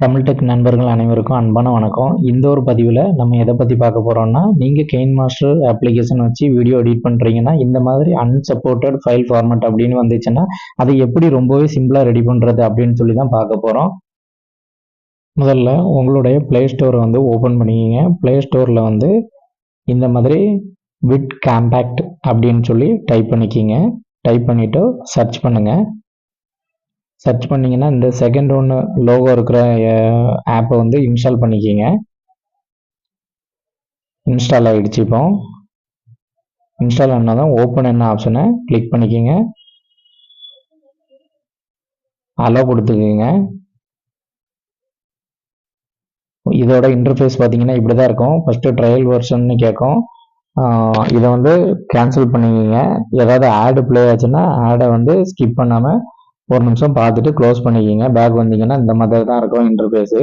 தமிழ்டெக் நண்பர்கள் அனைவருக்கும் அன்பான வணக்கம். இந்த ஒரு பதிவில் நம்ம எதை பற்றி பார்க்க போகிறோம்னா நீங்கள் கெயின் மாஸ்டர் அப்ளிகேஷன் வச்சு வீடியோ எடிட் பண்ணுறீங்கன்னா இந்த மாதிரி அன்சப்போர்ட்டட் ஃபைல் ஃபார்மேட் அப்படின்னு வந்துச்சுன்னா அதை எப்படி ரொம்பவே சிம்பிளாக ரெடி பண்ணுறது அப்படின்னு சொல்லி தான் பார்க்க போகிறோம் முதல்ல உங்களுடைய ப்ளே ஸ்டோரை வந்து ஓப்பன் பண்ணிக்கிங்க. ப்ளே ஸ்டோரில் வந்து இந்த மாதிரி விட் காம்பேக்ட் அப்படின்னு சொல்லி டைப் பண்ணிக்கிங்க. டைப் பண்ணிவிட்டு சர்ச் பண்ணுங்கள் சர்ச் பண்ணிங்கன்னா இந்த செகண்ட் ஒன்று லோகோ இருக்கிற ஆப்பை வந்து இன்ஸ்டால் பண்ணிக்கிங்க. இன்ஸ்டால் ஆகிடுச்சு இப்போ. இன்ஸ்டால் ஆனால் தான் ஓப்பன் என்ன ஆப்ஷனை கிளிக் பண்ணிக்கிங்க. அலோ கொடுத்துக்குங்க. இதோட இன்டர்ஃபேஸ் பார்த்தீங்கன்னா இப்படி தான் இருக்கும் ஃபஸ்ட்டு ட்ரையல் வெர்ஷன்னு கேட்கும். இதை வந்து கேன்சல் பண்ணிக்கிங்க. ஏதாவது ஆடு ப்ளே ஆச்சுன்னா ஆடை வந்து ஸ்கிப் பண்ணாமல் ஒரு நிமிஷம் பார்த்துட்டு க்ளோஸ் பண்ணிக்கிங்க. பேக் வந்தீங்கன்னா இந்த மாதிரி தான் இருக்கும் இன்டர்ஃபேஸு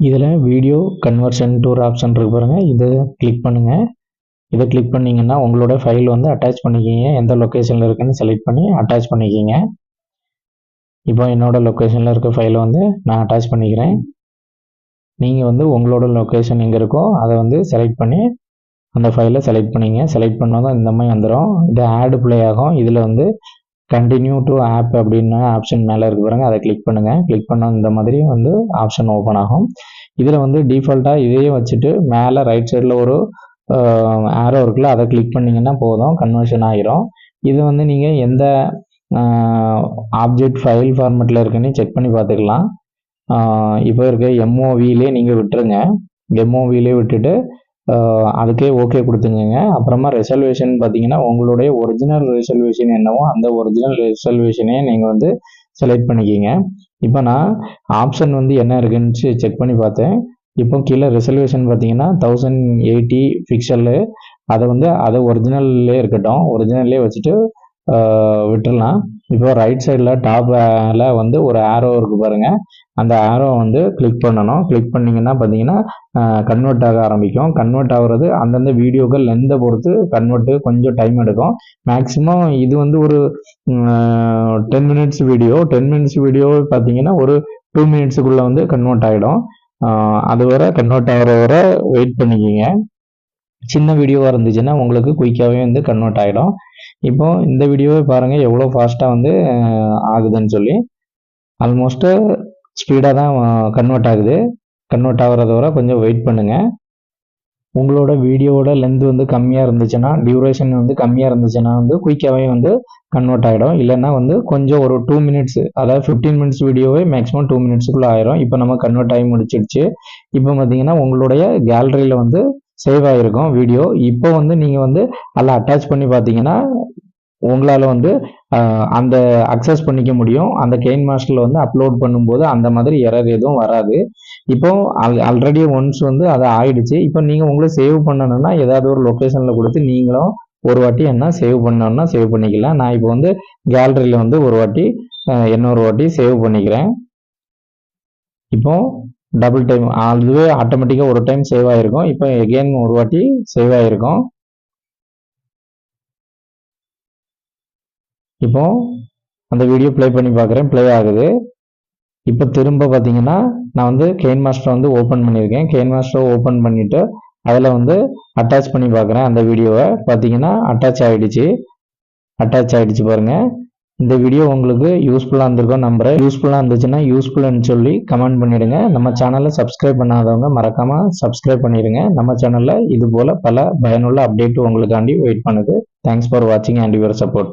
இதில் வீடியோ கன்வர்ஷன் டூர் ஆப்ஷன் இருக்கு பாருங்கள் இதை கிளிக் பண்ணுங்கள் இதை கிளிக் பண்ணிங்கன்னா உங்களோட ஃபைல் வந்து அட்டாச் பண்ணிக்கிங்க. எந்த லொக்கேஷனில் இருக்குன்னு செலக்ட் பண்ணி அட்டாச் பண்ணிக்கிங்க. இப்போ என்னோடய லொக்கேஷனில் இருக்க ஃபைலை வந்து நான் அட்டாச் பண்ணிக்கிறேன். நீங்கள் வந்து உங்களோட லொக்கேஷன் எங்கே இருக்கோ அதை வந்து செலக்ட் பண்ணி அந்த ஃபைலை செலக்ட் பண்ணிங்க. செலக்ட் பண்ணால் இந்த மாதிரி வந்துடும் இது ஆடு ப்ளே ஆகும். இதில் வந்து கண்டினியூ டு ஆப் அப்படின்னு ஆப்ஷன் மேலே இருக்கு பாருங்க. அதை கிளிக் பண்ணுங்கள் கிளிக் பண்ண இந்த மாதிரி வந்து ஆப்ஷன் ஓப்பன் ஆகும். இதில் வந்து டிஃபால்ட்டாக இதையே வச்சுட்டு மேலே ரைட் சைடில் ஒரு ஆரோ இருக்குல்ல அதை கிளிக் பண்ணிங்கன்னா போதும். கன்வர்ஷன் ஆகிரும் இது வந்து நீங்கள் எந்த ஆப்ஜெக்ட் ஃபைல் ஃபார்மெட்டில் இருக்குன்னு செக் பண்ணி பார்த்துக்கலாம். இப்போ இருக்க எம்ஓவிலே நீங்கள் விட்டுருங்க. எம்ஓவிலே விட்டுட்டு அதுக்கே ஓகே கொடுத்துங்க அப்புறமா ரிசர்வேஷன் பார்த்தீங்கன்னா உங்களுடைய ஒரிஜினல் ரிசர்வேஷன் என்னவோ அந்த ஒரிஜினல் ரிசர்வேஷனே நீங்கள் வந்து செலக்ட் பண்ணிக்கிங்க. இப்போ நான் ஆப்ஷன் வந்து என்ன இருக்குன்னு செக் பண்ணி பார்த்தேன். இப்போ கீழே ரிசர்வேஷன் பார்த்தீங்கன்னா தௌசண்ட் எயிட்டி ஃபிக்சலு அதை வந்து அதை ஒரிஜினல்லே இருக்கட்டும். ஒரிஜினல்லே வச்சுட்டு விட்டுடலாம் இப்போ ரைட் சைடில் டாப்பில் வந்து ஒரு ஆரோ இருக்குது பாருங்கள் அந்த ஆரோ வந்து கிளிக் பண்ணணும். கிளிக் பண்ணிங்கன்னா பார்த்தீங்கன்னா கன்வெர்ட் ஆக ஆரம்பிக்கும். கன்வெர்ட் ஆகிறது அந்தந்த வீடியோக்கள் லென்த்தை பொறுத்து கன்வெர்ட்டு கொஞ்சம் டைம் எடுக்கும். மேக்ஸிமம் இது வந்து ஒரு ten minutes video ten minutes video பார்த்தீங்கன்னா ஒரு டூ மினிட்ஸுக்குள்ளே வந்து கன்வெர்ட் ஆகிடும் அது வர கன்வெர்ட் ஆகிற வர வெயிட் பண்ணிக்கிங்க. சின்ன வீடியோவாக இருந்துச்சுன்னா உங்களுக்கு குயிக்காகவே வந்து கன்வெர்ட் ஆகிடும் இப்போ இந்த வீடியோவை பாருங்கள் எவ்வளோ ஃபாஸ்ட்டாக வந்து ஆகுதுன்னு சொல்லி. ஆல்மோஸ்ட்டு ஸ்பீடாக தான் கன்வெர்ட் ஆகுது. கன்வெர்ட் ஆகிறத வர கொஞ்சம் வெயிட் பண்ணுங்கள் உங்களோட வீடியோவோட லென்த் வந்து கம்மியாக இருந்துச்சுன்னா டியூரேஷன் வந்து கம்மியாக இருந்துச்சுன்னா வந்து குயிக்காகவே வந்து கன்வெர்ட் ஆகிடும் இல்லைன்னா வந்து கொஞ்சம் ஒரு டூ மினிட்ஸ் அதாவது ஃபிஃப்டீன் மினிட்ஸ் வீடியோவே மேக்ஸிமம் டூ மினிட்ஸுக்குள்ளே ஆயிரும். இப்போ நம்ம கன்வெர்ட் ஆகி முடிச்சிடுச்சு. இப்போ பார்த்தீங்கன்னா உங்களுடைய கேலரியில் வந்து சேவ் ஆகிருக்கும் வீடியோ இப்போ வந்து நீங்கள் வந்து அதில் அட்டாச் பண்ணி பார்த்தீங்கன்னா உங்களால் வந்து அந்த அக்சஸ் பண்ணிக்க முடியும். அந்த கெயின் மாஸ்டரில் வந்து அப்லோட் பண்ணும்போது அந்த மாதிரி எரர் எதுவும் வராது. இப்போ ஆல்ரெடி ஒன்ஸ் வந்து அது ஆயிடுச்சு. இப்போ நீங்கள் உங்களை சேவ் பண்ணணும்னா ஏதாவது ஒரு லொக்கேஷனில் கொடுத்து நீங்களும் ஒரு வாட்டி என்ன சேவ் பண்ணணும்னா சேவ் பண்ணிக்கலாம். நான் இப்போ வந்து கேலரியில் வந்து ஒரு வாட்டி இன்னொரு வாட்டி சேவ் பண்ணிக்கிறேன். இப்போ டபுள் டைம் அதுவே ஆட்டோமேட்டிக்காக ஒரு டைம் சேவ் ஆகிருக்கும் இப்போ எகெயின் ஒரு வாட்டி சேவ் ஆகிருக்கும் இப்போ அந்த வீடியோ ப்ளே பண்ணி பார்க்குறேன் ப்ளே ஆகுது. இப்போ திரும்ப பார்த்தீங்கன்னா நான் வந்து கெயின் மாஸ்டர் வந்து ஓப்பன் பண்ணியிருக்கேன். கெயின் மாஸ்டர் ஓப்பன் பண்ணிவிட்டு அதில் வந்து அட்டாச் பண்ணி பார்க்குறேன் அந்த வீடியோவை பார்த்தீங்கன்னா அட்டாச் ஆகிடுச்சு அட்டாச் ஆகிடுச்சு பாருங்கள் இந்த வீடியோ உங்களுக்கு யூஸ்ஃபுல்லாக இருந்திருக்கும் நம்புகிறேன் யூஸ்ஃபுல்லாக இருந்துச்சுன்னா யூஸ்ஃபுல்லுன்னு சொல்லி கமெண்ட் பண்ணிவிடுங்க நம்ம சேனலை சப்ஸ்கிரைப் பண்ணாதவங்க மறக்காமல் சப்ஸ்கிரைப் பண்ணிடுங்க. நம்ம சேனலில் இது போல் பல பயனுள்ள அப்டேட் உங்களுக்காண்டி வெயிட் பண்ணுது. தேங்க்ஸ் ஃபார் வாட்சிங் அண்ட் யுவர் சப்போர்ட்